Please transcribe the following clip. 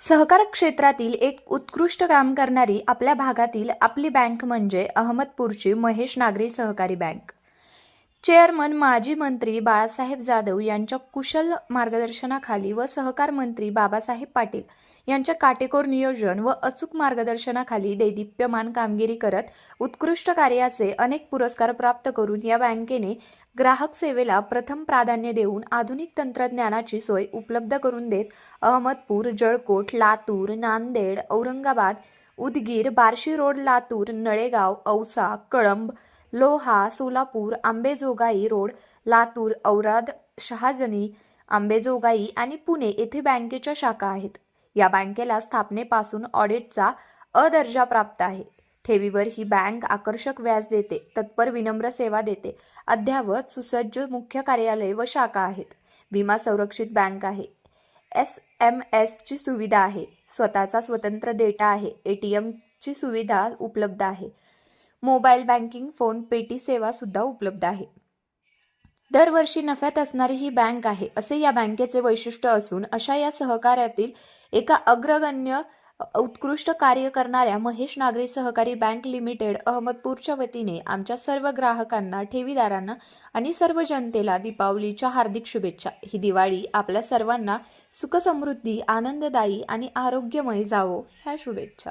सहकार क्षेत्रातील एक उत्कृष्ट काम करणारी आपल्या भागातील आपली बँक म्हणजे अहमदपूरची महेश नागरी सहकारी बँक. चेअरमन माजी मंत्री बाळासाहेब जाधव यांच्या कुशल मार्गदर्शनाखाली व सहकार मंत्री बाबासाहेब पाटील यांच्या काटेकोर नियोजन व अचूक मार्गदर्शनाखाली दैदिप्यमान कामगिरी करत उत्कृष्ट कार्याचे अनेक पुरस्कार प्राप्त करून या बँकेने ग्राहक सेवेला प्रथम प्राधान्य देऊन आधुनिक तंत्रज्ञानाची सोय उपलब्ध करून देत अहमदपूर जळकोट लातूर नांदेड औरंगाबाद उदगीर बार्शी रोड लातूर नळेगाव औसा कळंब लोहा सोलापूर आंबेजोगाई रोड लातूर औराद शहाजनी आंबेजोगाई आणि पुणे येथे बँकेच्या शाखा आहेत. या बँकेला स्थापनेपासून ऑडिटचा अ दर्जा प्राप्त आहे. ठेवीवर ही बँक आकर्षक व्याज देते तत्पर विनम्र सेवा देते अद्ययावत सुसज्ज मुख्य कार्यालय व शाखा आहेत. विमा संरक्षित बँक आहे. एस एम एसची सुविधा आहे. स्वतःचा स्वतंत्र डेटा आहे. ए टी एमची सुविधा उपलब्ध आहे. मोबाईल बँकिंग फोन पेटी सेवा सुद्धा उपलब्ध आहे. दरवर्षी नफ्यात असणारी ही बँक आहे असे या बँकेचे वैशिष्ट्य असून अशा या सहकार्यातील एका अग्रगण्य उत्कृष्ट कार्य करणाऱ्या महेश नागरी सहकारी बँक लिमिटेड अहमदपूरच्या वतीने आमच्या सर्व ग्राहकांना ठेवीदारांना आणि सर्व जनतेला दीपावलीच्या हार्दिक शुभेच्छा. ही दिवाळी आपल्या सर्वांना सुखसमृद्धी आनंददायी आणि आरोग्यमय जावो ह्या शुभेच्छा.